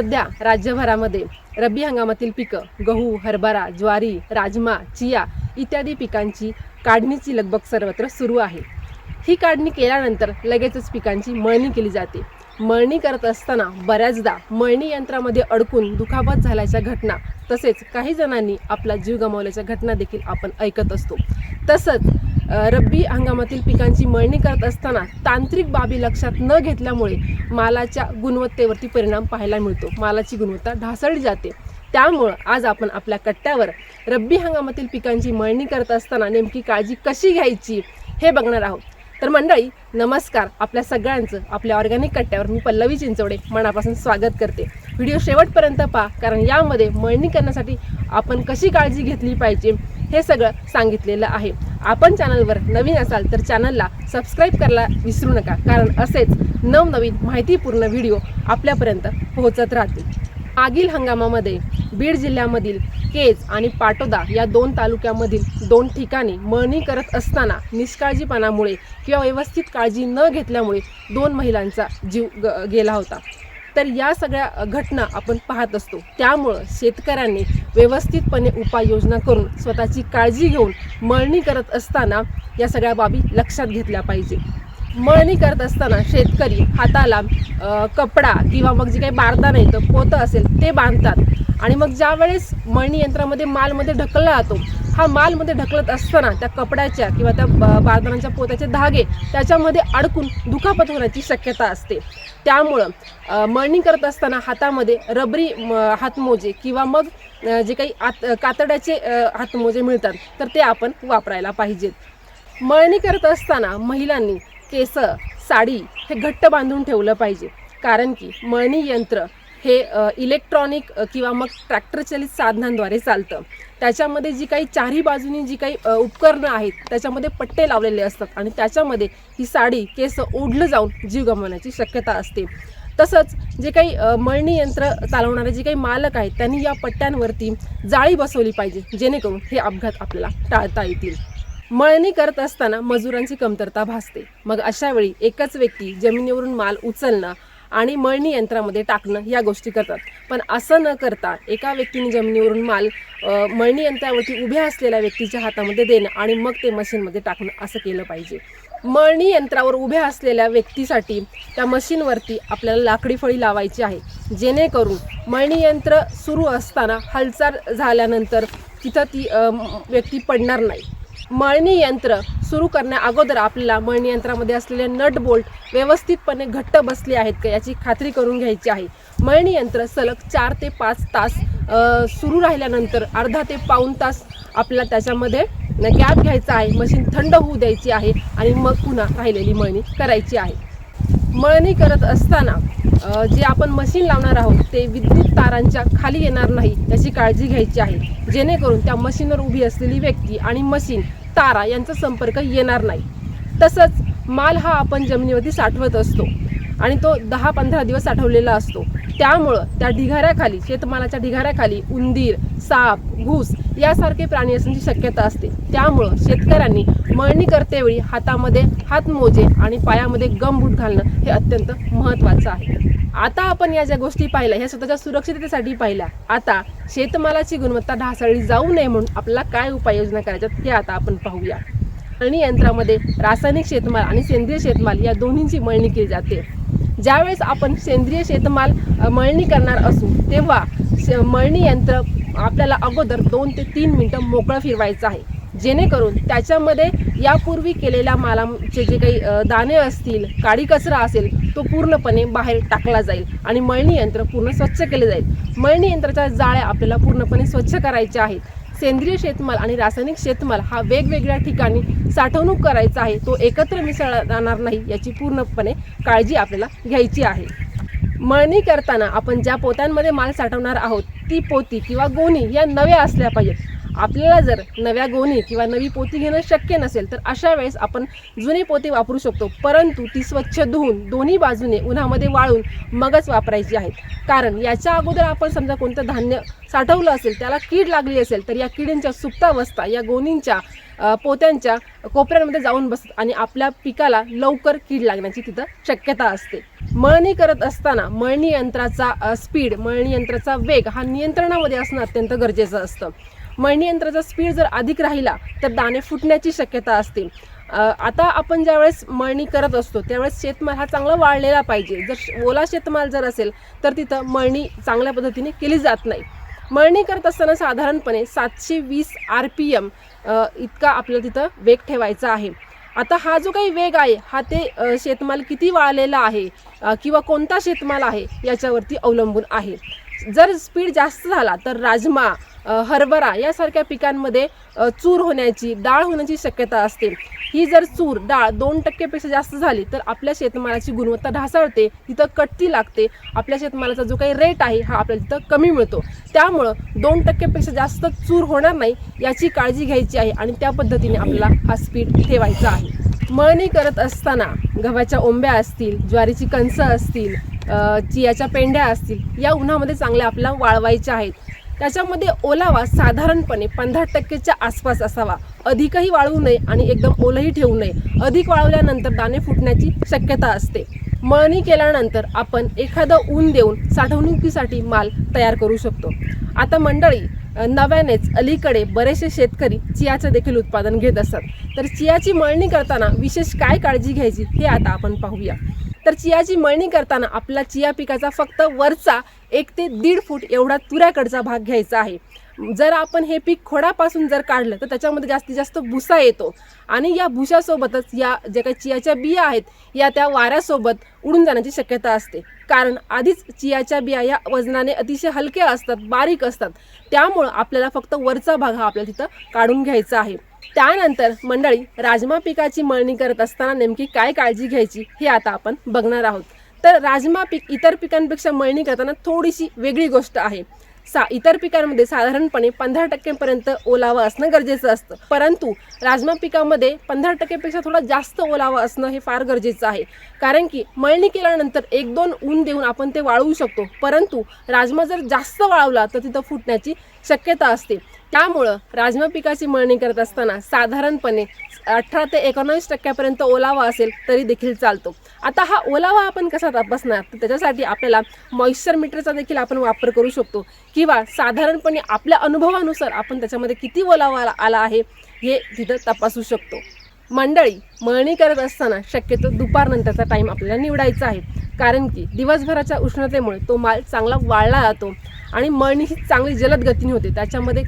सध्या राज्यभरामध्ये रब्बी हंगामातील पिकं गहू हरभरा ज्वारी राजमा चिया इत्यादी पिकांची काढणीची लगबग सर्वत्र सुरू आहे. ही काढणी केल्यानंतर लगेचच पिकांची मळणी केली जाते. मळणी करत असताना बऱ्याचदा मळणी यंत्रामध्ये अडकून दुखापत झाल्याच्या घटना तसेच काही जणांनी आपला जीव गमावल्याच्या घटना देखील आपण ऐकत असतो. तसंच रब्बी हंगामातील पिकांची मळणी करत असताना तांत्रिक बाबी लक्षात न घेतल्यामुळे मालाच्या गुणवत्तेवरती परिणाम पाहायला मिळतो. मालाची गुणवत्ता ढासळली जाते. त्यामुळं आज आपण आपल्या कट्ट्यावर रब्बी हंगामातील पिकांची मळणी करत असताना नेमकी काळजी कशी घ्यायची हे बघणार आहोत. तर मंडळी नमस्कार. आपल्या सगळ्यांचं आपल्या ऑर्गॅनिक कट्ट्यावर मी पल्लवी चिंचवडे मनापासून स्वागत करते. व्हिडिओ शेवटपर्यंत पहा कारण यामध्ये मळणी करण्यासाठी आपण कशी काळजी घेतली पाहिजे? हे सगळं सांगितलेलं आहे. आपण चॅनलवर नवीन असाल तर चॅनलला सबस्क्राईब करायला विसरू नका कारण असेच नवनवीन माहितीपूर्ण व्हिडिओ आपल्यापर्यंत पोहोचत राहतील. मागील हंगामामध्ये बीड जिल्ह्यामधील केज आणि पाटोदा या दोन तालुक्यामधील दोन ठिकाणी मळणी करत असताना निष्काळजीपणामुळे किंवा व्यवस्थित काळजी न घेतल्यामुळे दोन महिलांचा जीव ग गेला होता. तर या सगळ्या घटना आपण पाहत असतो. त्यामुळं शेतकऱ्यांनी व्यवस्थितपणे उपाययोजना करून स्वतःची काळजी घेऊन मळणी करत असताना या सगळ्या बाबी लक्षात घेतल्या पाहिजे. मळणी करत असताना शेतकरी हाताला कपडा किंवा मग जे काही बारदाना येतं पोतं असेल ते बांधतात. आणि मग ज्यावेळेस मळणी यंत्रामध्ये मालमध्ये ढकलला जातो हा मालमध्ये ढकलत असताना त्या कपड्याच्या किंवा त्या ब- बारदानाच्या पोत्याचे धागे त्याच्यामध्ये अडकून दुखापत होण्याची शक्यता असते. त्यामुळं मळणी करत असताना हातामध्ये रबरी म, हातमोजे किंवा मग जे काही आत कातड्याचे हातमोजे मिळतात तर ते आपण वापरायला पाहिजेत. मळणी करत असताना महिलांनी केस साडी हे घट्ट बांधून ठेवलं पाहिजे. कारण की मळणी यंत्र हे इलेक्ट्रॉनिक किंवा मग ट्रॅक्टरचलित साधनांद्वारे चालतं. त्याच्यामध्ये जी काही चारही बाजूनी जी काही उपकरणं आहेत त्याच्यामध्ये पट्टे लावलेले असतात आणि त्याच्यामध्ये ही साडी केस ओढलं जाऊन जीव गमावण्याची शक्यता असते. तसंच जे काही मळणी यंत्र चालवणारे जे काही मालक आहेत त्यांनी या पट्ट्यांवरती जाळी बसवली पाहिजे जेणेकरून हे अपघात आपल्याला टाळता येतील. मळणी करत असताना मजुरांची कमतरता भासते. मग अशावेळी एकच व्यक्ती जमिनीवरून माल उचलणं आणि मळणी यंत्रामध्ये टाकणं या गोष्टी करतात. पण असं न करता एका व्यक्तीने जमिनीवरून माल मळणी यंत्रावरती उभ्या असलेल्या व्यक्तीच्या हातामध्ये देणं आणि मग ते मशीनमध्ये टाकणं असं केलं पाहिजे. मळणी यंत्रावर उभ्या असलेल्या व्यक्तीसाठी त्या मशीनवरती आपल्याला लाकडी फळी लावायची आहे. जेणेकरून मळणी यंत्र सुरू असताना हालचाल झाल्यानंतर तिथं ती व्यक्ती पडणार नाही. मळणी यंत्र सुरू करण्या अगोदर आपल्याला मळणी यंत्रामध्ये असलेले नट बोल्ट व्यवस्थितपणे घट्ट बसले आहेत का याची खात्री करून घ्यायची आहे. मळणी यंत्र सलग चार ते पाच तास सुरू राहिल्यानंतर अर्धा ते पाऊण तास आपल्याला त्याच्यामध्ये गॅप घ्यायचा आहे. मशीन थंड होऊ द्यायची आहे आणि मग पुन्हा राहिलेली मळणी करायची आहे. मळणी करत असताना जे आपण मशीन लावणार आहोत ते विद्युत तारांच्या खाली येणार नाही याची काळजी घ्यायची आहे. जेणेकरून त्या मशीनवर उभी असलेली व्यक्ती आणि मशीन तारा यांचा संपर्क येणार नाही. तसंच माल हा आपण जमिनीवरती साठवत असतो आणि तो दहा पंधरा दिवस साठवलेला असतो. त्यामुळं त्या ढिगाऱ्याखाली शेतमालाच्या ढिगाऱ्याखाली उंदीर साप घूस यासारखे प्राणी असण्याची शक्यता असते. त्यामुळं शेतकऱ्यांनी मळणी करतेवेळी हातामध्ये हातमोजे आणि पायामध्ये गमबूट घालणं हे अत्यंत महत्त्वाचं आहे. आता आपण या ज्या गोष्टी पाहिल्या ह्या स्वतःच्या सुरक्षिततेसाठी पाहिल्या आता शेतमालाची गुणवत्ता ढासळली जाऊ नये म्हणून आपल्याला काय उपाययोजना करायच्यात हे आता आपण पाहूया. मळणी यंत्रामध्ये रासायनिक शेतमाल आणि सेंद्रिय शेतमाल या दोन्हींची मळणी केली जाते. ज्यावेळेस आपण सेंद्रिय शेतमाल मळणी करणार असू तेव्हा मळणी यंत्र आपल्याला अगोदर दोन ते तीन मिनटं मोकळं फिरवायचं आहे. जेणेकरून त्याच्यामध्ये यापूर्वी केलेल्या मालाचे जे काही दाणे असतील काळी कचरा असेल तो पूर्णपणे बाहेर टाकला जाईल आणि मळणी यंत्र पूर्ण स्वच्छ केले जाईल. मळणी यंत्राच्या जाळ्या आपल्याला पूर्णपणे स्वच्छ करायच्या आहेत. सेंद्रिय शेतमाल आणि रासायनिक शेतमाल हा वेगवेगळ्या ठिकाणी साठवणूक करायचा आहे तो एकत्र मिसळला जाणार नाही याची पूर्णपणे काळजी आपल्याला घ्यायची आहे. मळणी करताना आपण ज्या पोत्यांमध्ये माल साठवणार आहोत ती पोती किंवा गोणी या नव्या असल्या पाहिजेत. आपल्याला जर नव्या गोणी किंवा नवी पोती घेणं शक्य नसेल तर अशा वेळेस आपण जुनी पोती वापरू शकतो. परंतु ती स्वच्छ धुवून दोन्ही बाजूने उन्हामध्ये वाळून मगच वापरायची आहेत कारण याच्या अगोदर आपण समजा कोणतं धान्य साठवलं असेल त्याला कीड लागली असेल तर या किडींच्या सुप्तावस्था या गोणींच्या पोत्यांच्या कोपऱ्यांमध्ये जाऊन बसतात आणि आपल्या पिकाला लवकर कीड लागण्याची तिथं शक्यता असते. मळणी करत असताना मळणी यंत्राचा स्पीड मळणी यंत्राचा वेग हा नियंत्रणामध्ये असणं अत्यंत गरजेचं असतं. मळणी यंत्राचा स्पीड जर अधिक राहिला तर दाणे फुटण्याची शक्यता असते. आता आपण ज्यावेळेस मळणी करत असतो त्यावेळेस शेतमाल हा चांगला वाळलेला पाहिजे. जर ओला शेतमाल जर असेल तर तिथं मळणी चांगल्या पद्धतीने केली जात नाही. मळणी करत असताना साधारणपणे सातशे वीस आर पी एम इतका आपल्याला तिथं वेग ठेवायचा आहे. आता हा जो काही वेग आहे हा ते शेतमाल किती वाळलेला आहे किंवा कोणता शेतमाल आहे याच्यावरती अवलंबून आहे. जर स्पीड जास्त झाला तर राजमा हरभरा यासारख्या पिकांमध्ये चूर होण्याची डाळ होण्याची शक्यता असते. ही जर चूर डाळ दोन टक्केपेक्षा जास्त झाली तर आपल्या शेतमालाची गुणवत्ता ढासळते तिथं कटती लागते. आपल्या शेतमालाचा जो काही रेट आहे हा आपल्याला तिथं कमी मिळतो. त्यामुळं दोन टक्केपेक्षा जास्त चूर होणार नाही याची काळजी घ्यायची आहे आणि त्या पद्धतीने आपल्याला हा स्पीड ठेवायचा आहे. मळणी करत असताना गव्हाच्या ओंब्या असतील ज्वारीची कणसं असतील चियाच्या पेंड्या असतील या उन्हामध्ये चांगल्या आपल्याला वाळवायच्या आहेत. त्याच्यामध्ये ओलावा साधारणपणे पंधरा टक्केच्या आसपास असावा. अधिकही वाळवू नये आणि एकदम ओलही ठेवू नये. अधिक वाळवल्यानंतर दाणे फुटण्याची शक्यता असते. मळणी केल्यानंतर आपण एखादं ऊन देऊन साठवणुकीसाठी माल तयार करू शकतो. आता मंडळी नव्यानेच अलीकडे बरेचसे शेतकरी चियाचं देखील उत्पादन घेत असतात. तर चियाची मळणी करताना विशेष काय काळजी घ्यायची हे आता आपण पाहूया. तर चियाची मळणी करताना आपला चिया पिकाचा फक्त वरचा एक ते दीड फूट एवढा तुऱ्याकडचा भाग घ्यायचा आहे. जर आपण हे पीक खोडापासून जर काढलं तर त्याच्यामध्ये जास्तीत जास्त भुसा येतो. आणि या भुसासोबतच या ज्या काही चियाच्या बिया आहेत या त्या वाऱ्यासोबत उडून जाण्याची शक्यता असते. कारण आधीच चियाच्या बिया या वजनाने अतिशय हलक्या असतात बारीक असतात. त्यामुळं आपल्याला फक्त वरचा भाग हा आपल्याला तिथं काढून घ्यायचा आहे. त्यानंतर मंडळी राजमा पिकाची मळणी करत असताना नेमकी काय काळजी घ्यायची हे आता आपण बघणार आहोत. तर राजमा पीक इतर पिकांपेक्षा मळणी करताना थोडीशी वेगळी गोष्ट आहे. सा इतर पिकांमध्ये साधारणपणे पंधरा टक्क्यांपर्यंत ओलावा असणं गरजेचं असतं. परंतु राजमा पिकामध्ये पंधरा टक्केपेक्षा थोडा जास्त ओलावा असणं हे फार गरजेचं आहे. कारण की मळणी केल्यानंतर एक दोन ऊन देऊन आपण ते वाळवू शकतो. परंतु राजमा जर जास्त वाळवला तर तिथं फुटण्याची शक्यता असते. त्यामुळं राजमा पिकाची मळणी करत असताना साधारणपणे अठरा ते एकोणावीस टक्क्यापर्यंत ओलावा असेल तरी देखील चालतो. आता हा ओलावा आपण कसा तपासणार? तर त्याच्यासाठी आपल्याला मॉइश्चर मीटरचा देखील आपण वापर करू शकतो. किंवा साधारणपणे आपल्या अनुभवानुसार आपण त्याच्यामध्ये किती ओलावा आला- आला आहे हे तिथं तपासू शकतो. मंडळी मळणी करत असताना शक्यतो दुपारनंतरचा टाईम आपल्याला निवडायचा आहे. कारण की दिवसभराच्या उष्णतेमुळे तो माल चांगला वाळला जातो. आणि मळणी ही चांगली जलद गतीने होते. त्याच्यामध्ये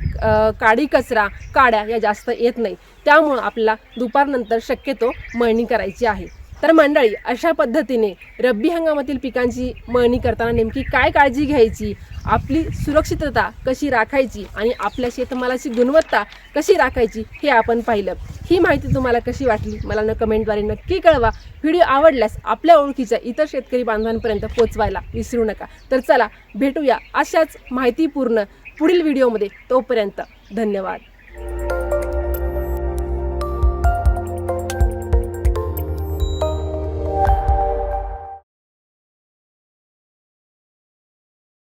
काडी कचरा काड्या या जास्त येत नाही. त्यामुळं आपल्याला दुपारनंतर शक्यतो मळणी करायची आहे. तर मंडळी अशा पद्धतीने रब्बी हंगामातील पिकांची मळणी करताना नेमकी काय काळजी घ्यायची? आपली सुरक्षितता कशी राखायची? आणि आपल्या शेतमालाची गुणवत्ता कशी राखायची? हे आपण पाहिलं. ही माहिती तुम्हाला कशी वाटली? मला न कमेंटद्वारे नक्की कळवा. व्हिडिओ आवडल्यास आपल्या ओळखीच्या इतर शेतकरी बांधवांपर्यंत पोचवायला विसरू नका. तर चला भेटूया अशाच माहितीपूर्ण पुढील व्हिडिओमध्ये. तोपर्यंत धन्यवाद.